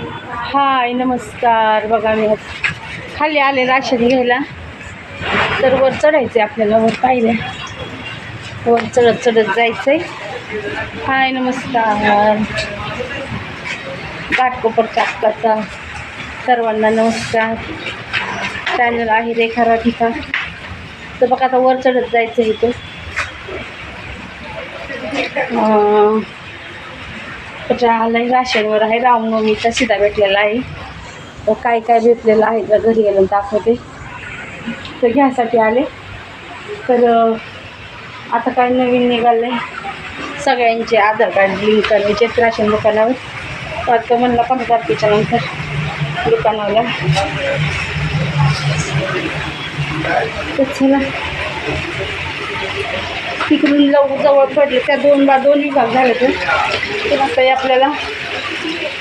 हाय नमस्कार. बघा मी खाली आले राशन घ्यायला. तर वर चढायचं आहे आपल्याला वर पाहिलं वर चढत चढत जायचं आहे हाय नमस्कार. घाटकोपर चाकाचा सर्वांना नमस्कार. चॅनल आहे रेखा राधिका. तर बघा आता वर चढत जायचं आहे इथं अं, राशनवर आहे. रामनवमीचा शिदा भेटलेला आहे. तर काय काय भेटलेलं आहे जर घरी गेलं दाखवते. तर घ्यासाठी आले. तर आता काय नवीन निघालं आहे सगळ्यांचे आधार कार्ड लिंक करायचे आहेत राशन दुकानावर. आता म्हणलं पंधरा तारखेच्या नंतर दुकानाला तर चला. तिकडून लव जवळ पडले त्या दोन बा दोन विभाग झाले तर पण आता आपल्याला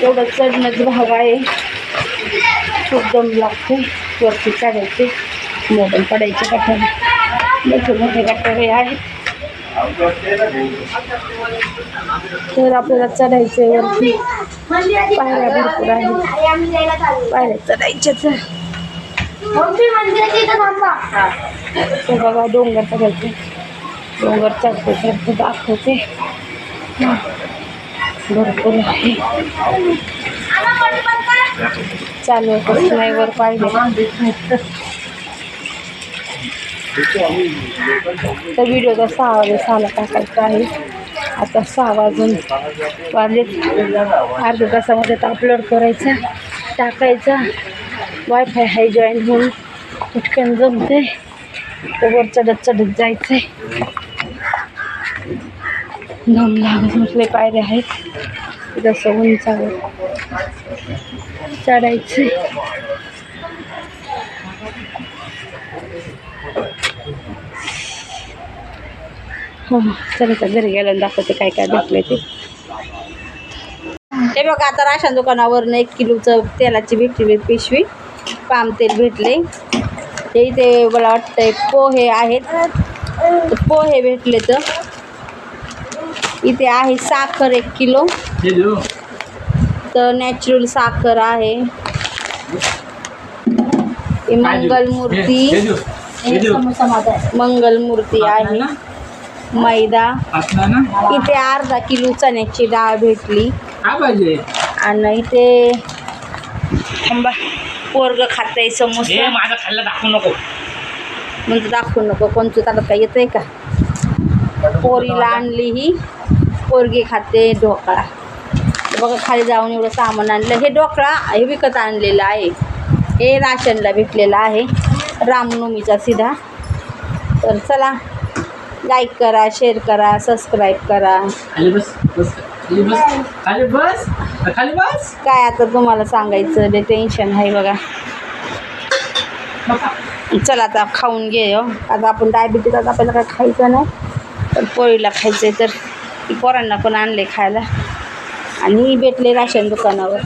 एवढं चढणंच भाग आहे. खूप दम लागते. वरती चढायचे मोबाईल पडायचे गटारे मोठे मोठे गटारे आहेत. तर आपल्याला चढायचं आहे वरती. पायऱ्या भरपूर आहेत. पायऱ्या चढायच्याच आहे. तर बघा डोंगर चढायचे. डोंगर चढते चढते दाखवते. भरपूर आहे. चालू आहे नाही वर पाहिजे. तर व्हिडिओचा सहा वाजे सहाला टाकायचा आहे. आता सहा वाजून वाजले अर्ध्या तासामध्ये अपलोड करायचा टाकायचा. वायफाय हाय जॉईन होऊन पटकन जमते तर वर चढत चढत जायचं आहे दम लागत म्हटले पायऱ्या आहेत. जसं उंचावर चढायचे. हो चला तर घरी गेल्यानं दाखवते काय काय भेटले ते. ते बघा आता राशन दुकानावरनं एक किलोचं तेलाची भेटली पिशवी. पाम तेल भेटले ते इथे मला वाटतंय पोहे आहेत. पोहे भेटले तर इथे आहे साखर एक किलो. तर नॅचरल साखर आहे. ही मंगलमूर्ती. मंगलमूर्ती आहे. मैदा. इथे अर्धा किलो चण्याची डाळ भेटली. आणि इथे पोरग खातंय समोसा. माझा खाल्ला दाखवू नको. म्हणजे दाखवू नको. कोणतं त्याला काय येतंय का? पोरीला आणली ही. पोरगी खाते ढोकळा. बघा खाली जाऊन एवढं सामान आणलं. हे ढोकळा हे विकत आणलेलं आहे. हे राशनला भेटलेलं आहे. रामनवमीचा सिधा. तर चला लाईक करा शेअर करा सबस्क्राईब करा. खाली बस बस खाली बस खाली बस खाली बस. काय आता तुम्हाला सांगायचं ते टेन्शन आहे बघा. चला आता खाऊन घे हो. आता आपण डायबिटीज आता आपल्याला काय खायचं नाही. तर पोळीला खायचं आहे तर पोरांना पण आणले खायला. आणि भेटले राशन दुकानावर.